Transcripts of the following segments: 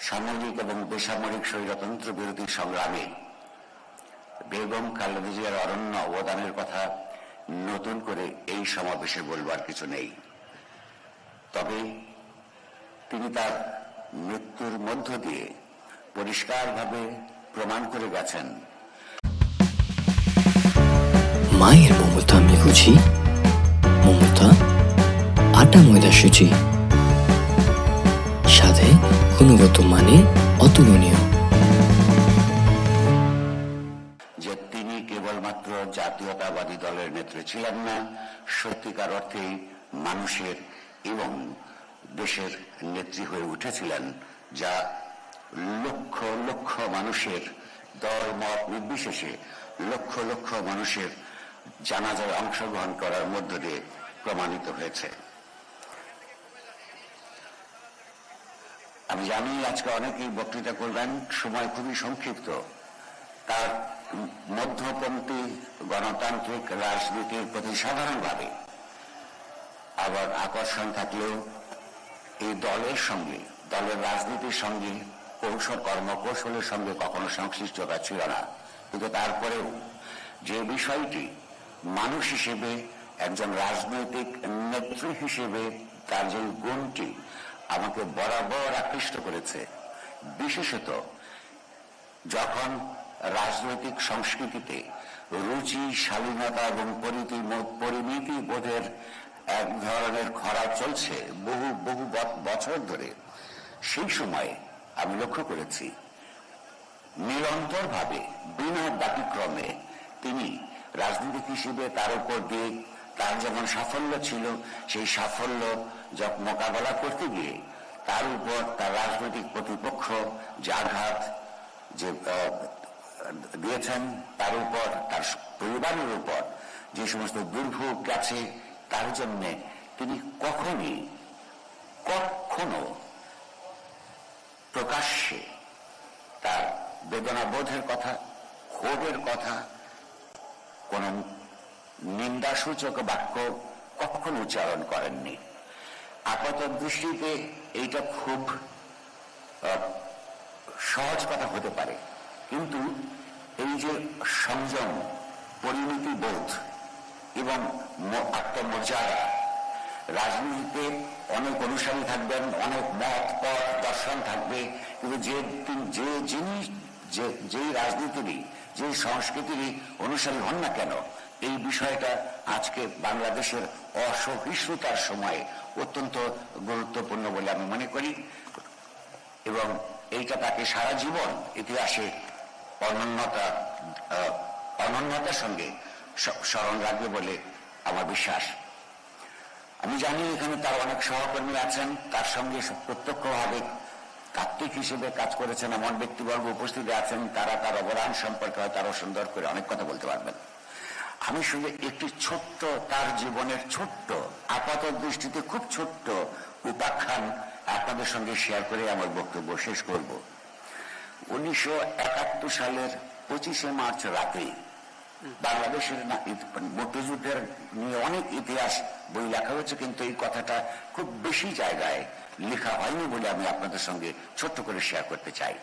সামরিক এবং বেসামরিক স্বৈরতন্ত্র বিরোধী সংগ্রামে বেগম খালেদা অরণ্য অবদানের কথা নতুন করে এই সমাবেশে বলবার কিছু নেই। তবে তিনি তার মৃত্যুর মধ্য দিয়ে পরিষ্কারভাবে প্রমাণ করে গেছেন। মায়ের মমতা বুঝি মমতা, আটা ময়দা সুচি। গুণগত মানে অতুলনীয়। যে তিনি কেবলমাত্র জাতীয়তাবাদী দলের নেত্রী ছিলেন না, সত্যিকার মানুষের এবং দেশের নেত্রী হয়ে উঠেছিলেন, যা লক্ষ লক্ষ মানুষের দল, মত নির্বিশেষে লক্ষ লক্ষ মানুষের জানাজায় অংশগ্রহণ করার মধ্য দিয়ে প্রমাণিত হয়েছে। আমি জানি আজকে অনেকেই বক্তৃতা করবেন, সময় খুবই সংক্ষিপ্ত। তার মধ্যপন্থী গণতান্ত্রিক রাজনীতির প্রতি সাধারণভাবে আবার আকর্ষণ থাকলেও এই দলের সঙ্গে, দলের রাজনীতির সঙ্গে, কৌশল, কর্মকৌশলের সঙ্গে কখনো সংশ্লিষ্টতা ছিল না। কিন্তু তারপরেও যে বিষয়টি মানুষ হিসেবে, একজন রাজনৈতিক নেত্রী হিসেবে তার যে গুণটি আমাকে বরাবর আকৃষ্ট করেছে। বিশেষত যখন রাজনৈতিক সংস্কৃতিতে রুচি, শালীনতা এবং পরিমিতি বোধের এক ধরনের খরা চলছে বহু বহু বছর ধরে, সেই সময়ে আমি লক্ষ্য করেছি, নিরন্তরভাবে, বিনা ব্যতিক্রমে তিনি রাজনীতিক হিসেবে তার উপর দিয়ে তার যেমন সাফল্য ছিল, সেই সাফল্য মোকাবেলা করতে গিয়ে তার উপর তার রাজনৈতিক প্রতিপক্ষ যে আঘাত যে দিয়েছেন, তার উপর, তার পরিবারের উপর যে সমস্ত দুর্ভোগ গেছে তার জন্যে তিনি কখনই, কখনো প্রকাশ্যে তার বেদনাবোধের কথা, ক্ষোভের কথা, কোন নিন্দাসূচক বাক্য কখনো উচ্চারণ করেননি। আপাত দৃষ্টিতে এইটা খুব সহজ কথা হতে পারে। কিন্তু এই যে সংযম পরিণতি বোধ এবং আত্মমর্যাদা, রাজনীতিতে অনেক অনুসারী থাকবেন, অনেক মত, পথ, দর্শন থাকবে, কিন্তু যে যে জিনিস যে, যেই রাজনীতিরই যে সংস্কৃতিরই অনুসারী হন না কেন, এই বিষয়টা আজকে বাংলাদেশের অসহিষ্ণুতার সময়ে অত্যন্ত গুরুত্বপূর্ণ বলে আমি মনে করি এবং এইটা তাকে সারা জীবন ইতিহাসে অনন্যতা অনন্যতার সঙ্গে স্মরণ রাখবে বলে আমার বিশ্বাস। আমি জানি এখানে তার অনেক সহকর্মী আছেন, তার সঙ্গে প্রত্যক্ষভাবে কার্তিক হিসেবে কাজ করেছেন, এমন ব্যক্তিবর্গ উপস্থিত আছেন, তারা তার অবদান সম্পর্কে হয়তো আরও সুন্দর করে অনেক কথা বলতে পারবেন। আমি শুধু একটি ছোট্ট তার জীবনের ছোট্ট আপাত দৃষ্টিতে খুব ছোট্ট উপাখ্যান আপনাদের সঙ্গে শেয়ার করে আমার বক্তব্য শেষ করব। উনিশশো একাত্তর সালের পঁচিশে মার্চ রাতে বাংলাদেশের মুক্তিযুদ্ধের নিয়ে অনেক ইতিহাস বই লেখা হয়েছে, কিন্তু এই কথাটা খুব বেশি জায়গায় লেখা হয়নি বলে আমি আপনাদের সঙ্গে ছোট্ট করে শেয়ার করতে চাই।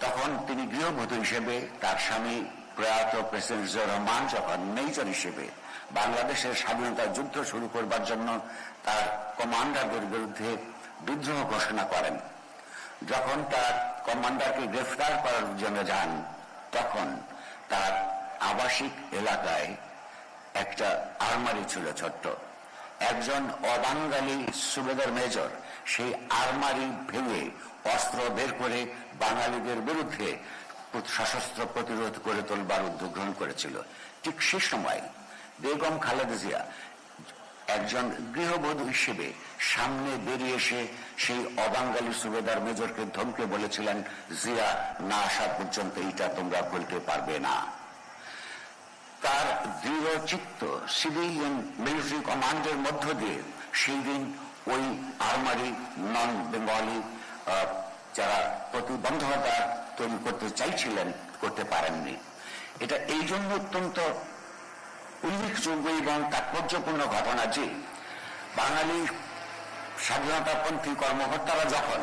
তখন তিনি গৃহবধূ হিসেবে তার স্বামী প্রয়াত প্রেসিডেন্ট জিয়াউর রহমান যখন মেজর হিসেবে বাংলাদেশের স্বাধীনতা যুদ্ধ শুরু করবার জন্য তার কমান্ডারদের বিরুদ্ধে বিদ্রোহ ঘোষণা করেন, যখন তার কমান্ডারকে গ্রেফতার করার জন্য যান, তখন তার আবাসিক এলাকায় একটা আলমারি ছিল ছোট্ট। একজন অবাঙ্গালী সুবেদার মেজর সেই আলমারি ভেঙে অস্ত্র বের করে বাঙালিদের বিরুদ্ধে সশস্ত্র প্রতিরোধ করে তোলবার উদ্যোগ গ্রহণ করেছিল। ঠিক সে সময় বেগম খালেদা জিয়া একজন গৃহবধূ হিসেবে সামনে বেরিয়ে এসে সেই অবাঙ্গালী সুবেদার মেজরকে ধমকে বলেছিলেন, জিয়া, না আসা পর্যন্ত এইটা তোমরা বলতে পারবে না। তার দৃঢ় চিত্ত সিভিলিয়ান মিলিটারি কমান্ডের মধ্য দিয়ে সেই দিন ওই আর্মারি নন বেঙ্গলি যারা প্রতিবন্ধকতা তৈরি করতে চাইছিলেন, করতে পারেননি। এটা এই জন্য অত্যন্ত উল্লেখযোগ্য এবং তাৎপর্যপূর্ণ ঘটনা যে, বাঙালি স্বাধীনতাপন্থী কর্মকর্তারা যখন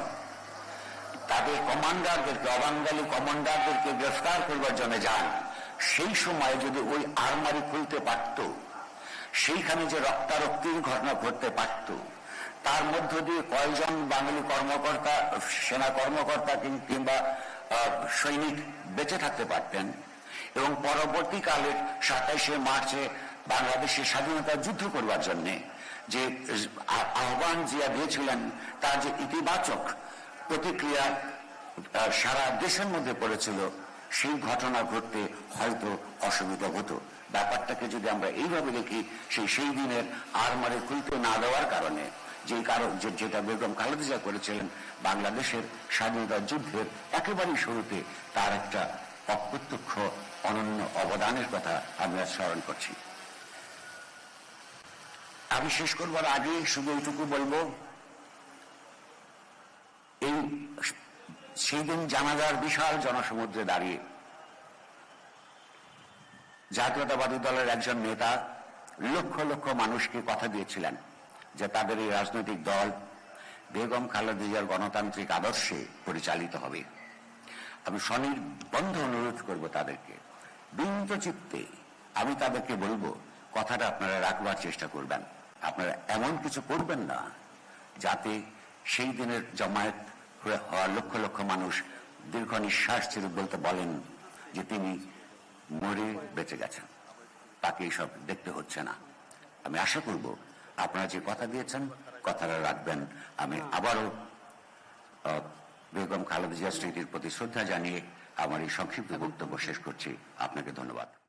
তাদের কমান্ডারদেরকে অবাঙ্গালি কমান্ডারদেরকে গ্রেফতার করবার জন্য যান, সেই সময় যদি ওই আলমারি খুলতে পারত, সেইখানে যে রক্তারক্তির ঘটনা ঘটতে পারত তার মধ্য দিয়ে কয়জন বাঙালি কর্মকর্তা, সেনা কর্মকর্তা কিংবা সৈনিক বেঁচে থাকতে পারতেন এবং পরবর্তীকালে সাতাইশে মার্চে বাংলাদেশের স্বাধীনতা যুদ্ধ করবার জন্যে যে আহ্বান জিয়া দিয়েছিলেন, তার যে ইতিবাচক প্রতিক্রিয়া সারা দেশের মধ্যে পড়েছিল, সেই ঘটনা ঘটতে হয়তো অসুবিধা হতো। ব্যাপারটাকে যদি আমরা এইভাবে দেখি, সেই সেই দিনের আরমারে খুলতে না দেওয়ার কারণে যে কারণ যেটা বেগম খালেদা করেছিলেন বাংলাদেশের স্বাধীনতা যুদ্ধের একেবারেই শুরুতে তার একটা অপ্রত্যক্ষ, অনন্য অবদানের কথা আমরা স্মরণ করছি। আমি শেষ করবার আগে শুধু এইটুকু বলব, এই সেই দিন জানাজার বিশাল জনসমুদ্রে দাঁড়িয়ে জাতীয়তাবাদী দলের একজন নেতা লক্ষ লক্ষ মানুষকে কথা দিয়েছিলেন। যে তাদের এই রাজনৈতিক দল বেগম খালেদা গণতান্ত্রিক আদর্শে পরিচালিত হবে। আমি স্বনির্বন্ধ অনুরোধ করব তাদেরকে বিনীত চিত্তে আমি তাদেরকে বলব, কথাটা আপনারা রাখবার চেষ্টা করবেন। আপনারা এমন কিছু করবেন না, যাতে সেই দিনের জমায়েত হওয়া লক্ষ লক্ষ মানুষ দীর্ঘ নিঃশ্বাস ছেড়ে বলতে বলেন যে তিনি মরে বেঁচে গেছেন। তাকে এইসব দেখতে হচ্ছে না। আমি আশা করব আপনারা যে কথা দিয়েছেন, কথাটা রাখবেন। আমি আবারও বেগম খালেদা জিয়া স্মৃতির প্রতি শ্রদ্ধা জানিয়ে আমার এই সংক্ষিপ্ত বক্তব্য শেষ করছি। আপনাকে ধন্যবাদ।